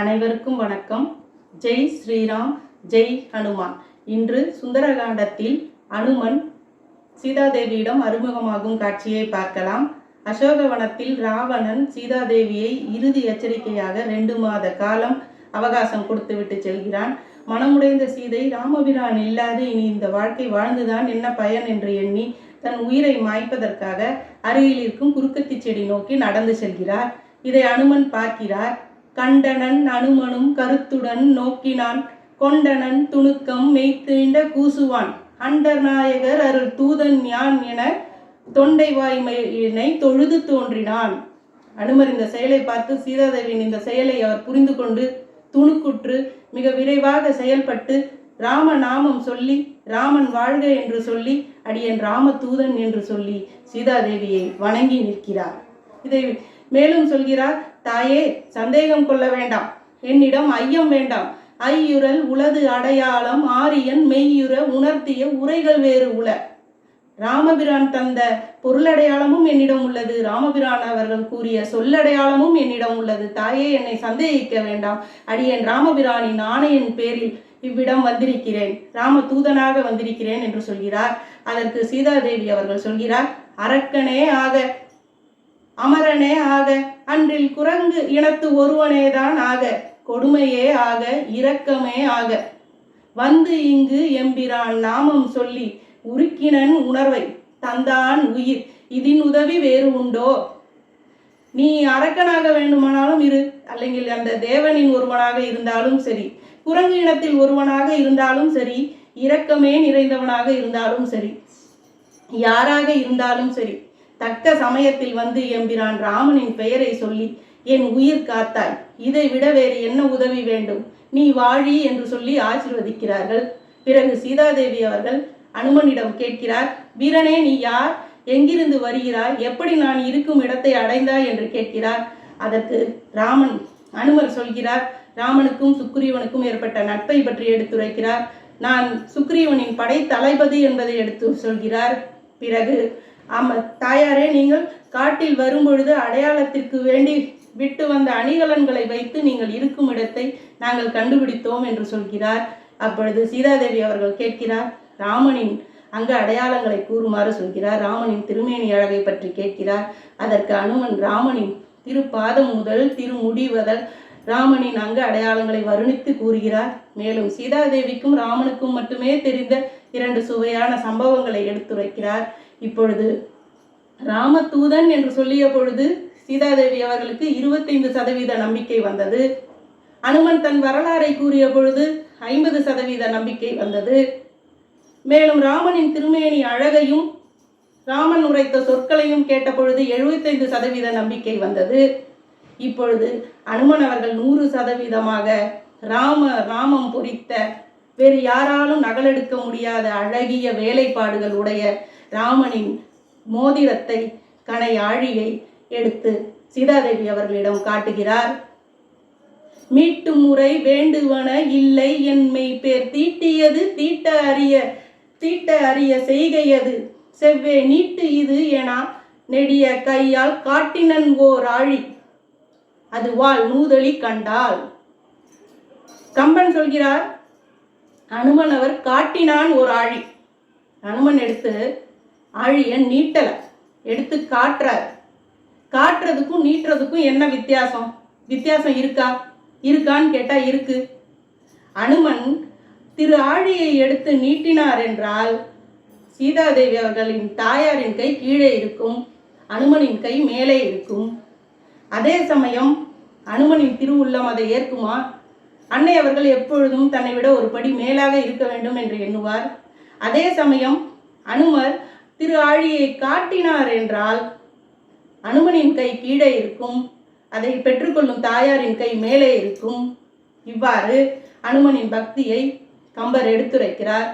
அனைவருக்கும் வணக்கம். ஜெய் ஸ்ரீராம் ஜெய் ஹனுமான். இன்று சுந்தரகாண்டத்தில் அனுமன் சீதாதேவியிடம் அறிமுகமாகும் காட்சியை பார்க்கலாம். அசோகவனத்தில் ராவணன் சீதாதேவியை இறுதி எச்சரிக்கையாக ரெண்டு மாத காலம் அவகாசம் கொடுத்துவிட்டு செல்கிறான். மனமுடைந்த சீதை ராமபிரான் இல்லாது இனி இந்த வாழ்க்கை வாழ்ந்துதான் என்ன பயன்? என்று எண்ணி தன் உயிரை மாய்ப்பதற்காக அருகில் இருக்கும் குறுக்கத்தி செடி நோக்கி நடந்து செல்கிறார். இதை அனுமன் பார்க்கிறார். கண்டனன் அனுமனும் கருத்துடன் நோக்கினான். கொண்டனன் துணுக்கம் மெய்த்தீண்ட கூசுவான். அண்டர் நாயகர் அருள் தூதன் யான் என தொண்டை வாய்மையினை தொழுது தோன்றினான். அனுமர் இந்த செயலை பார்த்து சீதாதேவியின் இந்த செயலை அவர் புரிந்து கொண்டு துணுக்குற்று மிக விரைவாக செயல்பட்டு ராம நாமம் சொல்லி ராமன் வாழ்க என்று சொல்லி அடியன் ராம தூதன் என்று சொல்லி சீதாதேவியை வணங்கி நிற்கிறார். இதை மேலும் சொல்கிறார் தாயே சந்தேகம் கொள்ள வேண்டாம். என்னிடம் ஐயம் வேண்டாம். ஐயுறல் உளது அடையாளம் ஆரியன் மெய்யுற உணர்த்திய உரைகள் வேறு உல ராமபிரான் தந்த பொருளடையாளமும் என்னிடம் உள்ளது. ராமபிரான் அவர்கள் கூறிய சொல்லடையாளமும் என்னிடம் உள்ளது. தாயே என்னை சந்தேகிக்க வேண்டாம். அடியேன் ராமபிரானின் ஆணையின் பேரில் இவ்விடம் வந்திருக்கிறேன். ராம தூதனாக வந்திருக்கிறேன் என்று சொல்கிறார். அதற்கு சீதாதேவி அவர்கள் சொல்கிறார் அரக்கனே ஆக அமரனே ஆக அன்றில் குரங்கு இனத்து ஒருவனேதான் ஆக கொடுமையே ஆக இரக்கமே ஆக வந்து இங்கு எம்பிரான் நாமம் சொல்லி உருக்கினன் உணர்வை தந்தான் உயிர் இதின் உதவி வேறு உண்டோ நீ அரக்கனாக வேண்டுமானாலும் இரு അല്ലെങ്കിൽ அந்த தேவனின் ஒருவனாக இருந்தாலும் சரி குரங்கு இனத்தில் ஒருவனாக இருந்தாலும் சரி இரக்கமே நிறைந்தவனாக இருந்தாலும் சரி யாராக இருந்தாலும் சரி தக்க சமயத்தில் வந்து எம்பிரான் ராமனின் பெயரை சொல்லி என் உயிர் காத்தாய் இதை விட வேறு என்ன உதவி வேண்டும்? நீ வாழி என்று சொல்லி ஆசிர்வதிக்கிறார்கள். பிறகு சீதாதேவி அவர்கள் அனுமனிடம் கேட்கிறார் வீரனே நீ யார்? எங்கிருந்து வருகிறாய்? எப்படி நான் இருக்கும் இடத்தை அடைந்தாய்? என்று கேட்கிறார். அதற்கு ராமன் அனுமர் சொல்கிறார் ராமனுக்கும் சுக்ரீவனுக்கும் ஏற்பட்ட நட்பை பற்றி எடுத்துரைக்கிறார். நான் சுக்ரீவனின் படை தளபதி என்பதை எடுத்து சொல்கிறார். பிறகு ஆமா தாயாரே நீங்கள் காட்டில் வரும்பொழுது அடையாளத்திற்கு வேண்டி விட்டு வந்த அணிகலன்களை வைத்து நீங்கள் இருக்கும் இடத்தை நாங்கள் கண்டுபிடித்தோம் என்று சொல்கிறார். அப்பொழுது சீதாதேவி அவர்கள் கேட்கிறார் ராமனின் அங்க அடையாளங்களை கூறுமாறு சொல்கிறார். ராமனின் திருமேனி அழகை பற்றி கேட்கிறார். அதற்கு அனுமன் ராமனின் திருப்பாதம் முதல் திருமுடிவதல் ராமனின் அங்க அடையாளங்களை வருணித்து கூறுகிறார். மேலும் சீதாதேவிக்கும் ராமனுக்கும் மட்டுமே தெரிந்த இரண்டு சுவையான சம்பவங்களை எடுத்துரைக்கிறார். இப்பொழுது ராமதூதன் என்று சொல்லிய பொழுது சீதாதேவி அவர்களுக்கு இருபத்தைந்து சதவீத நம்பிக்கை வந்தது. அனுமன் தன் வரலாறை கூறிய பொழுது ஐம்பது சதவீத நம்பிக்கை வந்தது. மேலும் ராமனின் திருமேனி அழகையும் ராமன் உரைத்த சொற்களையும் கேட்ட பொழுது எழுபத்தைந்து சதவீத நம்பிக்கை வந்தது. இப்பொழுது அனுமன் அவர்கள் நூறு சதவீதமாக ராம ராமம் பொறித்த வேறு யாராலும் நகலெடுக்க முடியாத அழகிய வேலைப்பாடுகள் உடைய ராமனின் மோதிரத்தை கனை ஆழியை எடுத்து சீதாதேவி அவர்களிடம் காட்டுகிறார். மீட்டு முறை வேண்டுவன இல்லை என்மை பேர் தீட்டியது தீட்ட அறிய தீட்ட அறிய செய்கையது. செவ்வே நீட்டு இது என நெடிய கையால் காட்டினன் ஓர் ஆழி. அது வாழ் நூதலி கண்டால் கம்பன் சொல்கிறார் அனுமன் அவர் காட்டினான் ஒரு ஆழி. அனுமன் எடுத்து ஆழிய நீட்டல எடுத்து காட்டுறார். காட்டுறதுக்கும் நீட்டுறதுக்கும் என்ன வித்தியாசம்? வித்தியாசம் இருக்கா? இருக்கான்னு கேட்டா இருக்கு. அனுமன் திரு ஆழியை எடுத்து நீட்டினார் என்றால் சீதாதேவி அவர்களின் தாயாரின் கை கீழே இருக்கும் அனுமனின் கை மேலே இருக்கும். அதே சமயம் அனுமனின் திருவுள்ளம் அதை ஏற்குமா? அன்னை அவர்கள் எப்பொழுதும் தன்னை விட ஒரு படி மேலாக இருக்க வேண்டும் என்று எண்ணுவார். அதே சமயம் அனுமர் திரு ஆழியை காட்டினார் என்றால் அனுமனின் கை கீழே இருக்கும் அதை பெற்றுக்கொள்ளும் தாயாரின் கை மேலே இருக்கும். இவ்வாறு அனுமனின் பக்தியை கம்பர் எடுத்துரைக்கிறார்.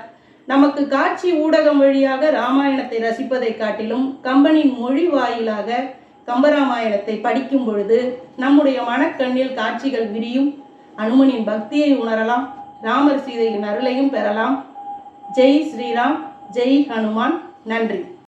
நமக்கு காட்சி ஊடகம் வழியாக ராமாயணத்தை ரசிப்பதை காட்டிலும் கம்பனின் மொழி வாயிலாக கம்பராமாயணத்தை படிக்கும் பொழுது நம்முடைய மனக்கண்ணில் காட்சிகள் விரியும். அனுமனின் பக்தியை உணரலாம். ராமர் சீதையின் அருளையும் பெறலாம். ஜெய் ஸ்ரீராம் ஜெய் ஹனுமான். நன்றி.